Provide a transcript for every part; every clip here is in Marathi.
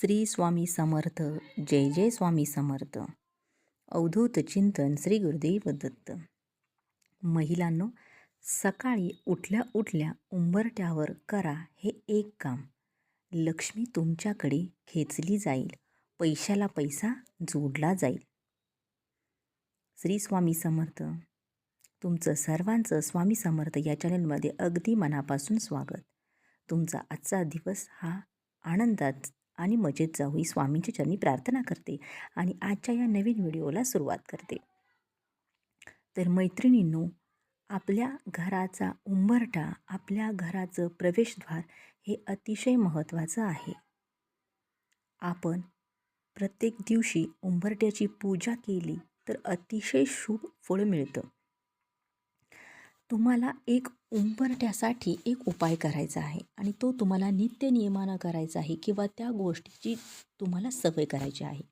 श्री स्वामी समर्थ जय जय स्वामी समर्थ. अवधूत चिंतन श्री गुरुदेव दत्त. महिलांनो सकाळी उठल्या उठल्या उंबरट्यावर करा हे एक काम. लक्ष्मी तुमच्याकडे खेचली जाईल पैशाला पैसा जोडला जाईल. श्री स्वामी समर्थ. तुमचं सर्वांचं स्वामी समर्थ या चॅनलमध्ये अगदी मनापासून स्वागत. तुमचा आजचा दिवस हा आनंदात आणि मजेत जाऊही स्वामींच्या चरणी प्रार्थना करते आणि आजच्या या नवीन व्हिडिओला सुरुवात करते. तर मैत्रिणींनो आपल्या घराचा उंबरठा आपल्या घराचं प्रवेशद्वार हे अतिशय महत्त्वाचं आहे. आपण प्रत्येक दिवशी उंबरट्याची पूजा केली तर अतिशय शुभ फळ मिळतं. तुम्हाला एक उंबरट्यासाठी एक उपाय करायचा आहे आणि तो तुम्हाला नित्य नियमानं करायचा आहे किंवा त्या गोष्टीची तुम्हाला सवय करायची आहे.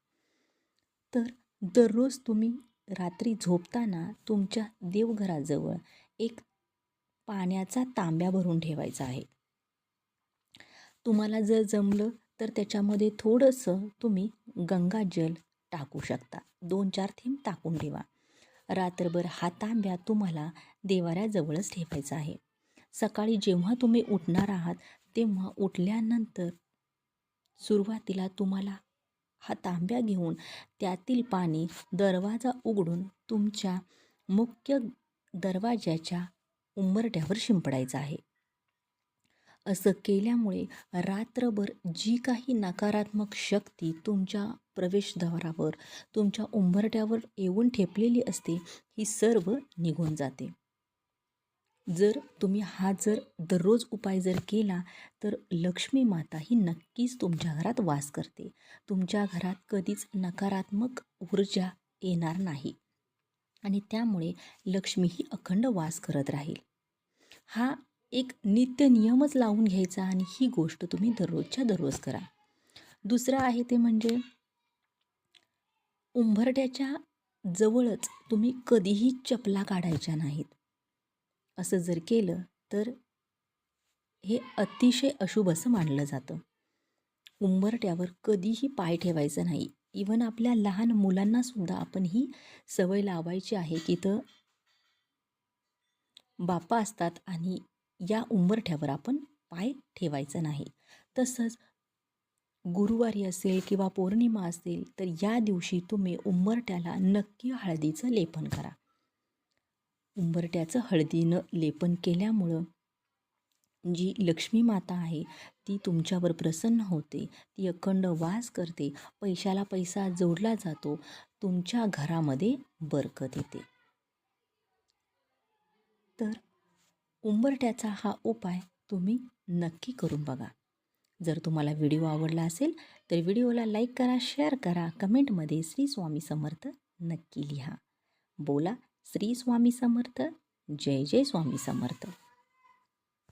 तर दररोज तुम्ही रात्री झोपताना तुमच्या देवघराजवळ एक पाण्याचा तांब्या भरून ठेवायचा आहे. तुम्हाला जर जमलं तर त्याच्यामध्ये थोडंसं तुम्ही गंगाजल टाकू शकता. दोन चार थेंब टाकून ठेवा. रात्रभर हा तांब्या तुम्हाला देवाऱ्याजवळच ठेवायचा आहे. सकाळी जेव्हा तुम्ही उठणार आहात तेव्हा उठल्यानंतर सुरुवातीला तुम्हाला हा तांब्या घेऊन त्यातील पाणी दरवाजा उघडून तुमच्या मुख्य दरवाजाच्या उंबरट्यावर शिंपडायचं आहे. असं केल्यामुळे रात्रभर जी काही नकारात्मक शक्ती तुमच्या प्रवेशद्वारावर तुमच्या उंबरट्यावर येऊन ठेपलेली असते ही सर्व निघून जाते. जर तुम्ही हा जर दररोज उपाय जर केला तर लक्ष्मी माता ही नक्कीच तुमच्या घरात वास करते. तुमच्या घरात कधीच नकारात्मक ऊर्जा येणार नाही. आणि त्यामुळे लक्ष्मी ही अखंड वास करत राहील. हा एक नित्य नियमच लावून घ्यायचा आणि ही गोष्ट तुम्ही दररोजच्या दररोज करा. दुसरं आहे ते म्हणजे उंबरट्याच्या जवळच तुम्ही कधीही चपला काढायच्या नाहीत. असं जर केलं तर हे अतिशय अशुभ असं मानलं जातं. उंबरट्यावर कधीही पाय ठेवायचं नाही. इवन आपल्या लहान मुलांनासुद्धा आपण ही सवय लावायची आहे की तर बापा असतात आणि या उंबरठ्यावर आपण पाय ठेवायचं नाही. तसंच गुरुवारी असेल किंवा पौर्णिमा असेल तर या दिवशी तुम्ही उंबरट्याला नक्की हळदीचं लेपन करा. उंबरट्याचं हळदीनं लेपन केल्यामुळं जी लक्ष्मी माता आहे ती तुमच्यावर प्रसन्न होते ती अखंड वास करते पैशाला पैसा जोडला जातो तुमच्या घरामध्ये बरकत येते. तर उंबरट्याचा हा उपाय तुम्ही नक्की करून बघा. जर तुम्हाला व्हिडिओ आवडला असेल तर व्हिडिओला लाईक करा शेअर करा कमेंटमध्ये श्री स्वामी समर्थ नक्की लिहा. बोला श्री स्वामी समर्थ जय जय स्वामी समर्थ.